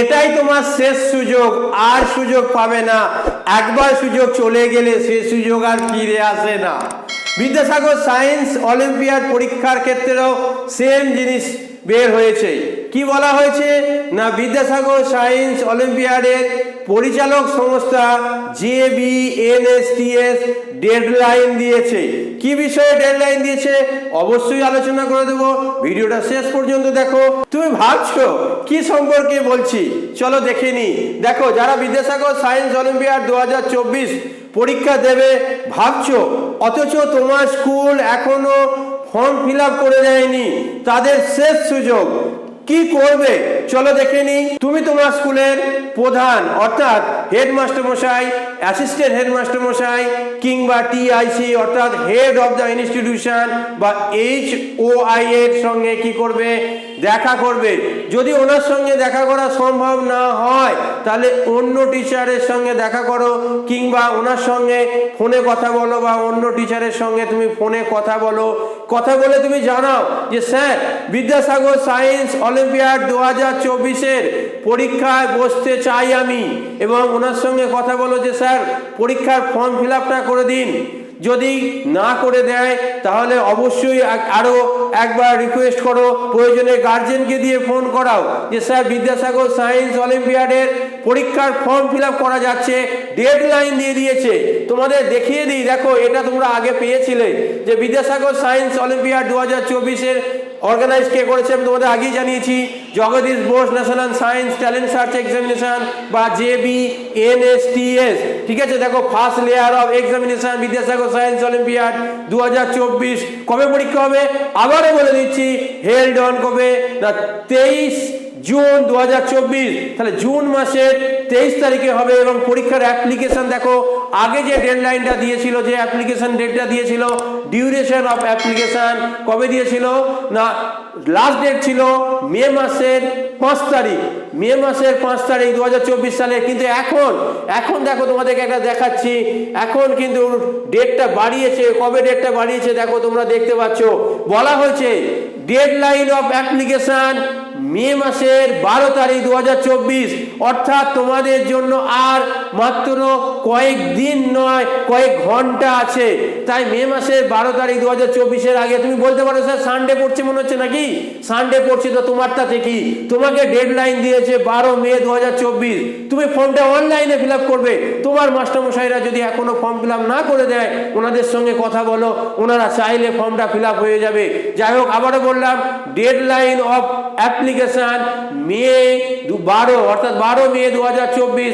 এটাই তোমার শেষ সুযোগ, আর সুযোগ পাবে না। একবার সুযোগ চলে গেলে সে সুযোগ আর ফিরে আসে না। বিদ্যাসাগর সায়েন্স অলিম্পিয়াড পরীক্ষার ক্ষেত্রেও সেম জিনিস বের হয়েছে। কি বলা হয়েছে? না, বিদ্যাসাগর সায়েন্স অলিম্পিয়াডের পরিচালক সংস্থা J B N S T S deadline দিয়েছে। কি বিষয়ে ডেডলাইন দিয়েছে? অবশ্যই আলোচনা করে দেবো। ভিডিওটা শেষ পর্যন্ত দেখো। তুমি ভাবছ, কি সম্পর্কে বলছি? চলো দেখে নি। দেখো, যারা বিদ্যাসাগর সায়েন্স অলিম্পিয়াড দু হাজার চব্বিশ পরীক্ষা দেবে, ভাবছ, অথচ তোমার স্কুল এখনও ফর্ম ফিল করে দেয়নি। তাদের শেষ সুযোগ কি করবে? চলো দেখে নি। তুমি তোমার স্কুলের প্রধান, অর্থাৎ হেডমাস্টার মশাই অ্যাসিস্ট্যান্ট হেডমাস্টার মশাই, কিংবা টিআইসি অর্থাৎ হেড অফ দ্য ইনস্টিটিউশন বা এইচ ও আই এর সঙ্গে কি করবে? দেখা করবে। যদি ওনার সঙ্গে দেখা করা সম্ভব না হয়, তাহলে অন্য টিচারের সঙ্গে দেখা করো, কিংবা ওনার সঙ্গে ফোনে কথা বলো বা অন্য টিচারের সঙ্গে তুমি ফোনে কথা বলো। কথা বলে তুমি জানাও যে স্যার, বিদ্যাসাগর সায়েন্স অলিম্পিয়াড দু হাজার চব্বিশের পরীক্ষায় বসতে চাই আমি। এবং ওনার সঙ্গে কথা বলো যে স্যার, পরীক্ষার ফর্ম ফিল করে দিন। যদি না করে দেয়, তাহলে অবশ্যই আরও একবার রিকোয়েস্ট করো, প্রয়োজনে গার্জেনকে দিয়ে ফোন করাও। যে স্যার, বিদ্যাসাগর সায়েন্স অলিম্পিয়াডের পরীক্ষার ফর্ম ফিল করা যাচ্ছে ডেড লাইন দিয়ে দিয়েছে। তোমাদের দেখিয়ে দিই, দেখো, এটা তোমরা আগে পেয়েছিলে যে বিদ্যাসাগর সায়েন্স অলিম্পিয়াড দু হাজার চব্বিশের অর্গানাইজ কে করেছে আমি তোমাদের আগেই জানিয়েছি। Jagadish Bose national science talent search examination বা জেবি এনএসটিএস ঠিক আছে? দেখো first layer of examination Vidyasagar science olympiad দু হাজার চব্বিশ। কবে পরীক্ষা হবে? আবারও বলে দিচ্ছি হেল্ড অন কবে? না, তেইশ জুন দু হাজার চব্বিশ, তাহলে জুন মাসের তেইশ তারিখে হবে এবং পরীক্ষার অ্যাপ্লিকেশন দেখো, আগে যে ডেডলাইনটা দিয়েছিল, যে অ্যাপ্লিকেশন ডেটটা দিয়েছিল ডিউরেশন অফ অ্যাপ্লিকেশন কবে দিয়েছিল? না লাস্ট ডেট ছিল মে মাসের পাঁচ তারিখ। মে মাসের পাঁচ তারিখ দু হাজার চব্বিশ সালে, কিন্তু এখন এখন দেখো তোমাদেরকে একটা দেখাচ্ছি, এখন কিন্তু ডেটটা বাড়িয়েছে, কবে ডেটটা বাড়িয়েছে দেখো তোমরা দেখতে পাচ্ছ। বলা হয়েছে ডেডলাইন অফ অ্যাপ্লিকেশন মে মাসের বারো তারিখ দু হাজার চব্বিশ অর্থাৎ তোমাদের জন্য আর মাত্র কয়েক দিন নয়, কয়েক ঘণ্টা আছে। তাই মে মাসের বারো তারিখ দু হাজার চব্বিশের আগে, তুমি বলতে পারো, স্যার সানডে পড়ছে মনে হচ্ছে নাকি? সানডে পড়ছে তো তোমারটা থেকে তোমাকে ডেডলাইন দিয়েছে বারো মে দু হাজার চব্বিশ। তুমি ফর্মটা অনলাইনে ফিল করবে। তোমার মাস্টারমশাইরা যদি এখনও ফর্ম ফিল না করে দেয়, ওনাদের সঙ্গে কথা বলো। ওনারা চাইলে ফর্মটা ফিল হয়ে যাবে। যাই হোক, আবারও বললাম ডেডলাইন অফ অ্যাপ্লিকেশন মে বারো, অর্থাৎ বারো মে দু হাজার চব্বিশ।